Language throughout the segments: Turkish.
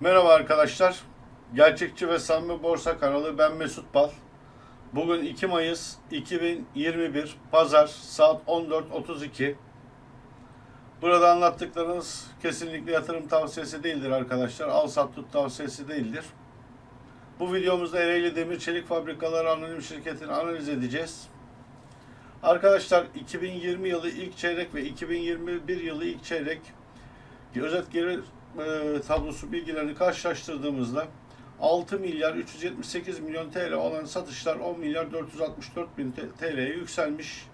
Merhaba arkadaşlar. Gerçekçi ve Samimi Borsa kanalı ben Mesut Bal. Bugün 2 Mayıs 2021 Pazar saat 14.32. Burada anlattıklarınız kesinlikle yatırım tavsiyesi değildir arkadaşlar. Al sat tut tavsiyesi değildir. Bu videomuzda Ereğli Demir Çelik Fabrikaları Anonim Şirketi'ni analiz edeceğiz. Arkadaşlar 2020 yılı ilk çeyrek ve 2021 yılı ilk çeyrek özet gelir e, tablosu bilgilerini karşılaştırdığımızda 6 milyar 378 milyon TL olan satışlar 10 milyar 464 bin TL'ye yükselmiş.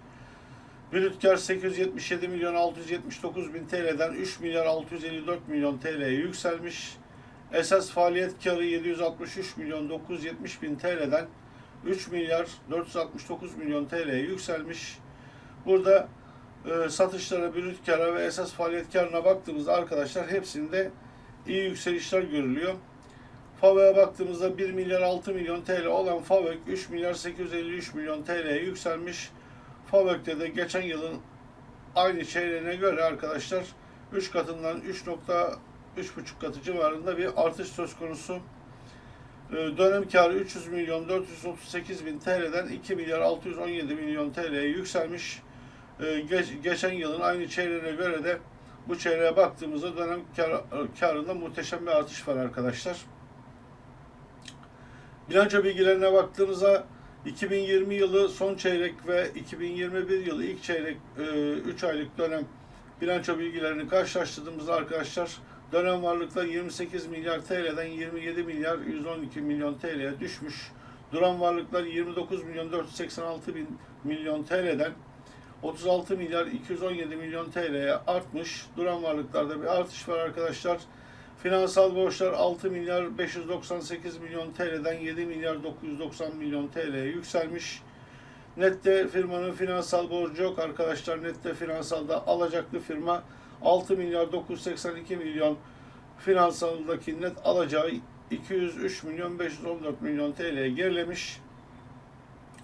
Brüt kar 877 milyon 679 bin TL'den 3 milyar 654 milyon TL'ye yükselmiş. Esas faaliyet karı 763 milyon 970 bin TL'den 3 milyar 469 milyon TL'ye yükselmiş. Burada e, satışlara, brüt kara ve esas faaliyet karına baktığımızda arkadaşlar hepsinde iyi yükselişler görülüyor. FAVÖK'e baktığımızda 1 milyar 6 milyon TL olan FAVÖK 3 milyar 853 milyon TL'ye yükselmiş. FAVÖK'te de geçen yılın aynı çeyreğine göre arkadaşlar 3 katından 3.3,5 katı civarında bir artış söz konusu. E, Dönem karı 300 milyon 438 bin TL'den 2 milyar 617 milyon TL'ye yükselmiş. Ee, geç, geçen yılın aynı çeyreğine göre de bu çeyreğe baktığımızda dönem kar, karında muhteşem bir artış var arkadaşlar. Bilanço bilgilerine baktığımızda 2020 yılı son çeyrek ve 2021 yılı ilk çeyrek 3 aylık dönem bilanço bilgilerini karşılaştırdığımızda arkadaşlar dönem varlıklar 28 milyar TL'den 27 milyar 112 milyon TL'ye düşmüş. Duran varlıklar 29 milyon 486 bin milyon TL'den 36 milyar 217 milyon TL'ye artmış. Duran varlıklarda bir artış var arkadaşlar. Finansal borçlar 6 milyar 598 milyon TL'den 7 milyar 990 milyon TL'ye yükselmiş. Nette firmanın finansal borcu yok arkadaşlar. Nette finansalda alacaklı firma 6 milyar 982 milyon finansaldaki net alacağı 203 milyon 514 milyon TL'ye gerilemiş.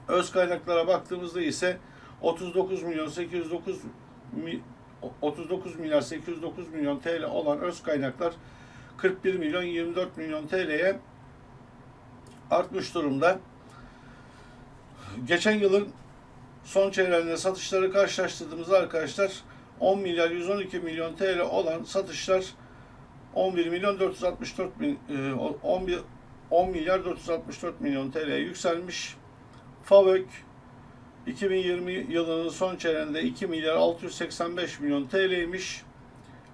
Öz kaynaklara baktığımızda ise 39 milyon 809 mi, 39 milyar 809 milyon TL olan öz kaynaklar 41 milyon 24 milyon TL'ye artmış durumda. Geçen yılın son çeyreğinde satışları karşılaştırdığımızda arkadaşlar 10 milyar 112 milyon TL olan satışlar 11 milyon 464 bin 11 10 milyar 464 milyon TL'ye yükselmiş. FAVÖK 2020 yılının son çeyreğinde 2 milyar 685 milyon TL'ymiş.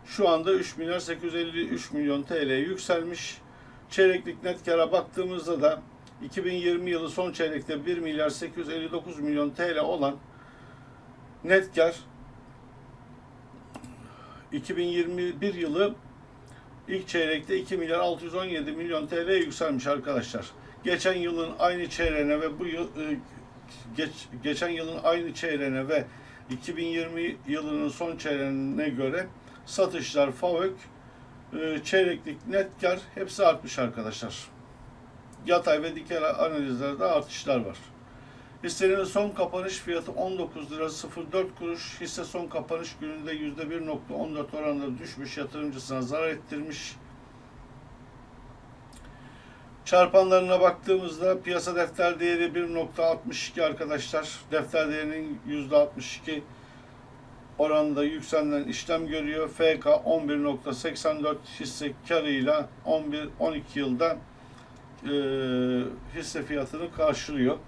Şu anda 3 milyar 853 milyon TL'ye yükselmiş. Çeyreklik net kara baktığımızda da 2020 yılı son çeyrekte 1 milyar 859 milyon TL olan net kar 2021 yılı ilk çeyrekte 2 milyar 617 milyon TL yükselmiş arkadaşlar. Geçen yılın aynı çeyreğine ve bu yıl e, geç, geçen yılın aynı çeyreğine ve 2020 yılının son çeyreğine göre satışlar, FAVÖK, e, çeyreklik net kar hepsi artmış arkadaşlar. Yatay ve dikey analizlerde artışlar var. Hissenin son kapanış fiyatı 19 lira 04 kuruş. Hisse son kapanış gününde %1.14 oranında düşmüş yatırımcısına zarar ettirmiş. Çarpanlarına baktığımızda piyasa defter değeri 1.62 arkadaşlar. Defter değerinin %62 oranında yükselen işlem görüyor. FK 11.84 hisse karıyla 11-12 yılda e, hisse fiyatını karşılıyor.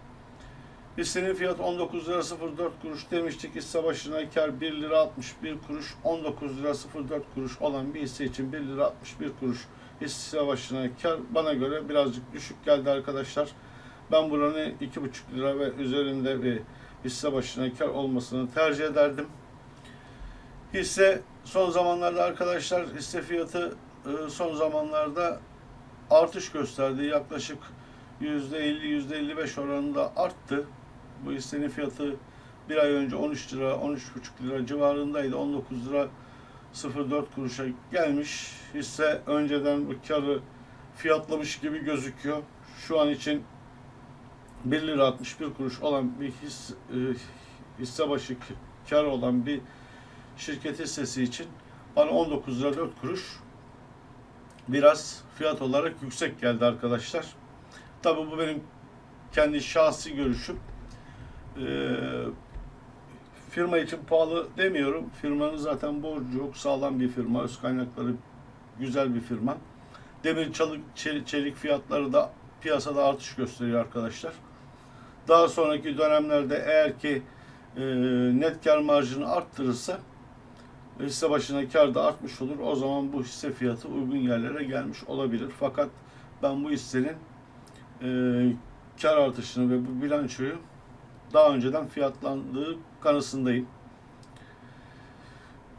Hissenin fiyatı 19 lira 04 kuruş demiştik. Hisse başına kar 1 lira 61 kuruş. 19 lira 04 kuruş olan bir hisse için 1 lira 61 kuruş hisse başına kar bana göre birazcık düşük geldi arkadaşlar. Ben buranın 2,5 lira ve üzerinde bir hisse başına kar olmasını tercih ederdim. Hisse son zamanlarda arkadaşlar hisse fiyatı e, son zamanlarda artış gösterdi. Yaklaşık %50-%55 oranında arttı. Bu hissenin fiyatı bir ay önce 13 lira, 13,5 lira civarındaydı. 19 lira 04 kuruşa gelmiş. Hisse önceden bu karı fiyatlamış gibi gözüküyor. Şu an için 1 lira 61 kuruş olan bir his, e, hisse başı kar olan bir şirket hissesi için bana 19 lira 4 kuruş biraz fiyat olarak yüksek geldi arkadaşlar. Tabi bu benim kendi şahsi görüşüm. Ee, firma için pahalı demiyorum. Firmanın zaten borcu yok. Sağlam bir firma. Öz kaynakları güzel bir firma. Demir çalık, çelik, fiyatları da piyasada artış gösteriyor arkadaşlar. Daha sonraki dönemlerde eğer ki e, net kar marjını arttırırsa hisse başına kar da artmış olur. O zaman bu hisse fiyatı uygun yerlere gelmiş olabilir. Fakat ben bu hissenin e, kar artışını ve bu bilançoyu daha önceden fiyatlandığı kanısındayım.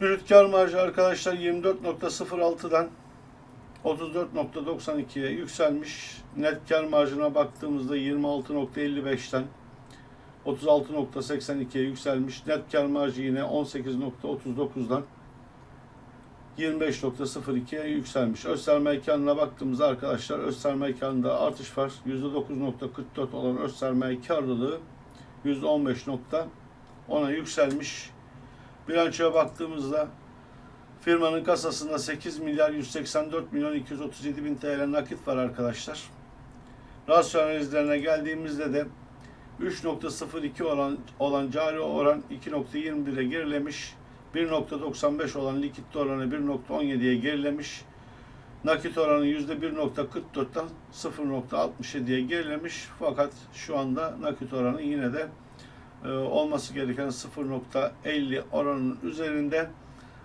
Brüt kar marjı arkadaşlar 24.06'dan 34.92'ye yükselmiş. Net kar marjına baktığımızda 26.55'ten 36.82'ye yükselmiş. Net kar marjı yine 18.39'dan 25.02'ye yükselmiş. Öz sermaye baktığımızda arkadaşlar öz sermaye artış var. %9.44 olan öz sermaye karlılığı %15.10'a yükselmiş. Bilançoya baktığımızda firmanın kasasında 8 milyar 184 milyon 237 bin TL nakit var arkadaşlar. Rasyo analizlerine geldiğimizde de 3.02 olan, olan cari oran 2.21'e gerilemiş. 1.95 olan likit oranı 1.17'ye gerilemiş. Nakit oranı %1.44'ten 0.67'ye gerilemiş. Fakat şu anda nakit oranı yine de e, olması gereken 0.50 oranın üzerinde.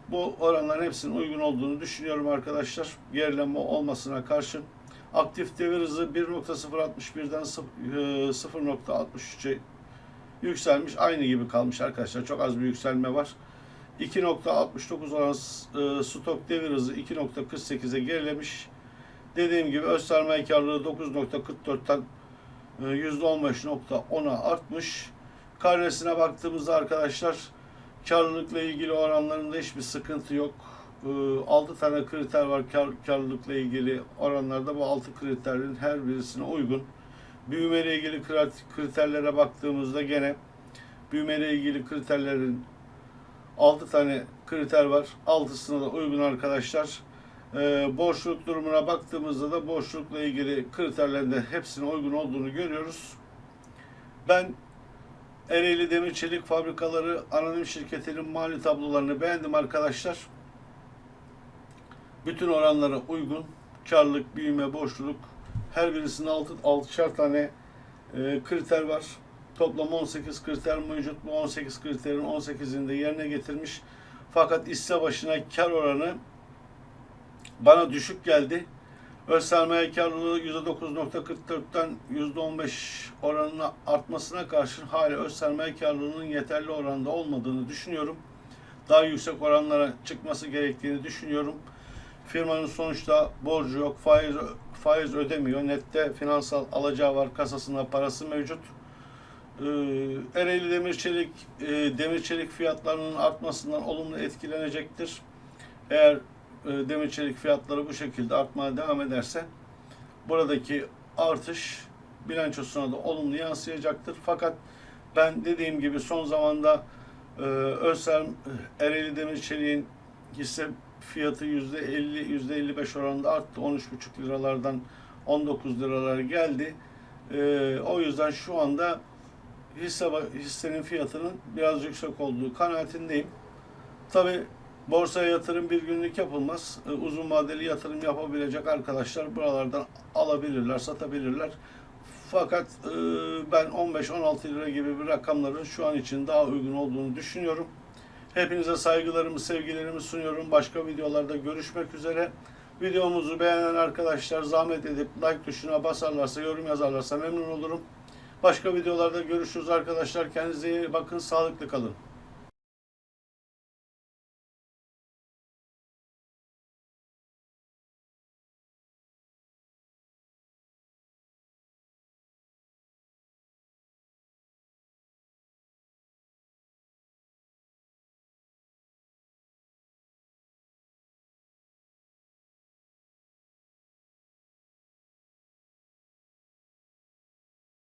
Bu oranların hepsinin uygun olduğunu düşünüyorum arkadaşlar. Gerileme olmasına karşın. Aktif devir hızı 1.061'den 0.63'e yükselmiş. Aynı gibi kalmış arkadaşlar. Çok az bir yükselme var. 2.69 olan e, stok devir hızı 2.48'e gerilemiş. Dediğim gibi öz sermaye karlılığı 9.44'ten e, %15.10'a artmış. Karnesine baktığımızda arkadaşlar karlılıkla ilgili oranlarında hiçbir sıkıntı yok. 6 e, tane kriter var kar, karlılıkla ilgili oranlarda. Bu 6 kriterin her birisine uygun. Büyümeyle ilgili kriterlere baktığımızda gene büyümeyle ilgili kriterlerin 6 tane kriter var. 6'sına da uygun arkadaşlar. Ee, borçluluk durumuna baktığımızda da borçlulukla ilgili kriterlerin de hepsine uygun olduğunu görüyoruz. Ben Ereğli Demir Çelik Fabrikaları Anonim Şirketi'nin mali tablolarını beğendim arkadaşlar. Bütün oranlara uygun. Karlılık, büyüme, borçluluk her birisinin 6 6'şar tane e, kriter var. Toplam 18 kriter mevcut. Bu 18 kriterin 18'ini de yerine getirmiş. Fakat hisse başına kar oranı bana düşük geldi. Öz sermaye karlılığı %9.44'ten %15 oranına artmasına karşın hala öz sermaye karlılığının yeterli oranda olmadığını düşünüyorum. Daha yüksek oranlara çıkması gerektiğini düşünüyorum. Firmanın sonuçta borcu yok, faiz faiz ödemiyor. Nette finansal alacağı var, kasasında parası mevcut. Ee, Ereğli Demir Çelik e, demir çelik fiyatlarının artmasından olumlu etkilenecektir. Eğer e, demir çelik fiyatları bu şekilde artmaya devam ederse buradaki artış bilançosuna da olumlu yansıyacaktır. Fakat ben dediğim gibi son zamanda e, Özlem Ereğli Demir Çelik'in hisse fiyatı %50 %55 oranında arttı. 13,5 liralardan 19 liralara geldi. E, o yüzden şu anda hisse hissenin fiyatının biraz yüksek olduğu kanaatindeyim. Tabi borsaya yatırım bir günlük yapılmaz. E, Uzun vadeli yatırım yapabilecek arkadaşlar buralardan alabilirler, satabilirler. Fakat e, ben 15-16 lira gibi bir rakamların şu an için daha uygun olduğunu düşünüyorum. Hepinize saygılarımı, sevgilerimi sunuyorum. Başka videolarda görüşmek üzere. Videomuzu beğenen arkadaşlar zahmet edip like tuşuna basarlarsa, yorum yazarlarsa memnun olurum. Başka videolarda görüşürüz arkadaşlar. Kendinize iyi bakın, sağlıklı kalın.